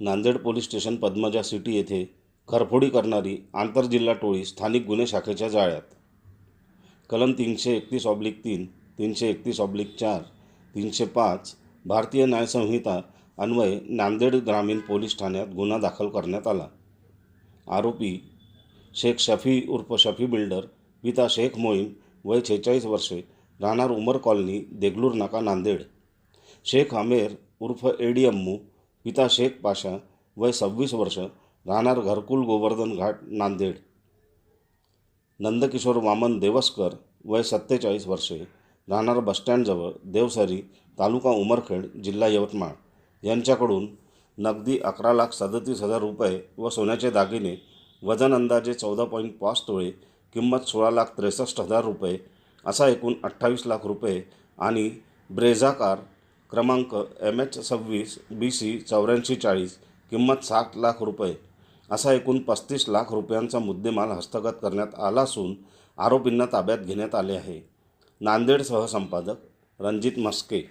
Nanded police station Padmaja city येथे घरफोडी करणारी आंतरजिल्हा टोळी स्थानिक गुन्हे शाखेच्या जाळ्यात. कलम तीनशे एकतीस ऑब्लिक तीन तीनशे एकतीस ऑब्लिक चार तीनशे पाच भारतीय न्यायसंहिता अन्वये नांदेड ग्रामीण पोलीस ठाण्यात गुन्हा दाखल करण्यात आला. आरोपी शेख शफी उर्फ शफी बिल्डर पिता शेख मोईन वय छेचाळीस वर्षे राहणार उमर कॉलनी देगलूर नाका नांदेड. शेख आमेर उर्फ एडी अम्मू पिता शेख पाशा वय सव्वीस वर्ष राहणार घरकुल गोवर्धन घाट नांदेड. नंदकिशोर वामन देवस्कर वय सत्तेचाळीस वर्षे राहणार बसस्टँडजवळ देवसरी तालुका उमरखेड जिल्हा यवतमाळ. यांच्याकडून नगदी अकरा लाख सदतीस हजार रुपये व सोन्याचे दागिने वजन अंदाजे चौदा पॉईंट पाच तोळे किंमत सोळा लाख त्रेसष्ट हजार रुपये असा एकूण अठ्ठावीस लाख रुपये आणि ब्रेझाकार क्रमांक एम एच सव्वीस बी सी चौऱ्याऐंशी चाळीस किंमत सात लाख रुपये असा एकूण पस्तीस लाख रुपयांचा मुद्देमाल हस्तगत करण्यात आला असून आरोपींना ताब्यात घेण्यात आले आहे. नांदेडसह संपादक रणजित मस्के